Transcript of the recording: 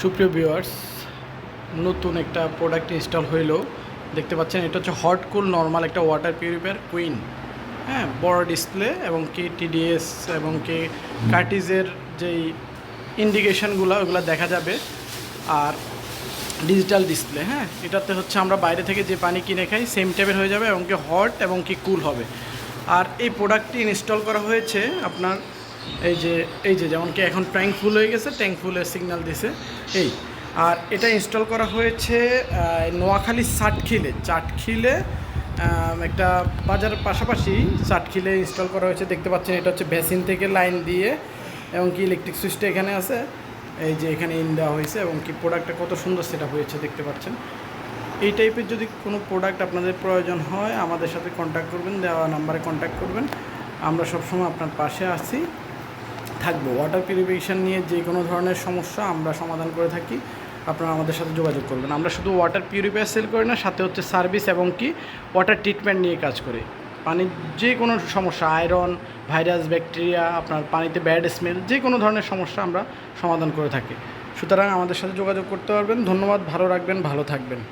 সুপ্রিয় ভিউয়ার্স, নতুন একটা প্রোডাক্ট ইনস্টল হইল। দেখতে পাচ্ছেন, এটা হচ্ছে হট কুল নর্মাল একটা ওয়াটার পিউরিফায়ার কুইন হ্যাঁ বড় ডিসপ্লে এবং কি টিডিএস এবং কি কার্টিজের যেই ইন্ডিকেশনগুলো ওগুলো দেখা যাবে। আর ডিজিটাল ডিসপ্লে হ্যাঁ এটাতে হচ্ছে আমরা বাইরে থেকে যে পানি কিনে খাই সেম টাইপের হয়ে যাবে এবং কি হট এবং কি কুল হবে। আর এই প্রোডাক্টটি ইনস্টল করা হয়েছে আপনার এই যে এই যে যেমন কি এখন ট্যাঙ্ক ফুল হয়ে গেছে, ট্যাঙ্ক ফুলের সিগন্যাল দিছে। এই, আর এটা ইনস্টল করা হয়েছে নোয়াখালী চাটখিলে চাটখিলে একটা বাজারের পাশাপাশি চাটখিলে ইনস্টল করা হয়েছে। দেখতে পাচ্ছেন, এটা হচ্ছে ভ্যাসিন থেকে লাইন দিয়ে, এবং কি ইলেকট্রিক সুইচটা এখানে আছে। এই যে এখানে ইন দেওয়া হয়েছে, এবং কি প্রোডাক্টটা কত সুন্দর সেটা হয়েছে, দেখতে পাচ্ছেন। এই টাইপের যদি কোনো প্রোডাক্ট আপনাদের প্রয়োজন হয়, আমাদের সাথে কন্ট্যাক্ট করবেন, দেওয়া নাম্বারে কন্ট্যাক্ট করবেন। আমরা সবসময় আপনার পাশে আছি। থাকব। ওয়াটার পিউরিফিকেশান নিয়ে যে কোনো ধরনের সমস্যা আমরা সমাধান করে থাকি। আপনারা আমাদের সাথে যোগাযোগ করবেন। আমরা শুধু ওয়াটার পিউরিফায়ার সেল করি না, সাথে হচ্ছে সার্ভিস এবং কি ওয়াটার ট্রিটমেন্ট নিয়ে কাজ করি। পানির যে কোনো সমস্যা আয়রন ভাইরাস ব্যাকটেরিয়া আপনার পানিতে ব্যাড স্মেল যে কোনো ধরনের সমস্যা আমরা সমাধান করে থাকি। সুতরাং আমাদের সাথে যোগাযোগ করতে পারবেন। ধন্যবাদ, ভালো রাখবেন, ভালো থাকবেন।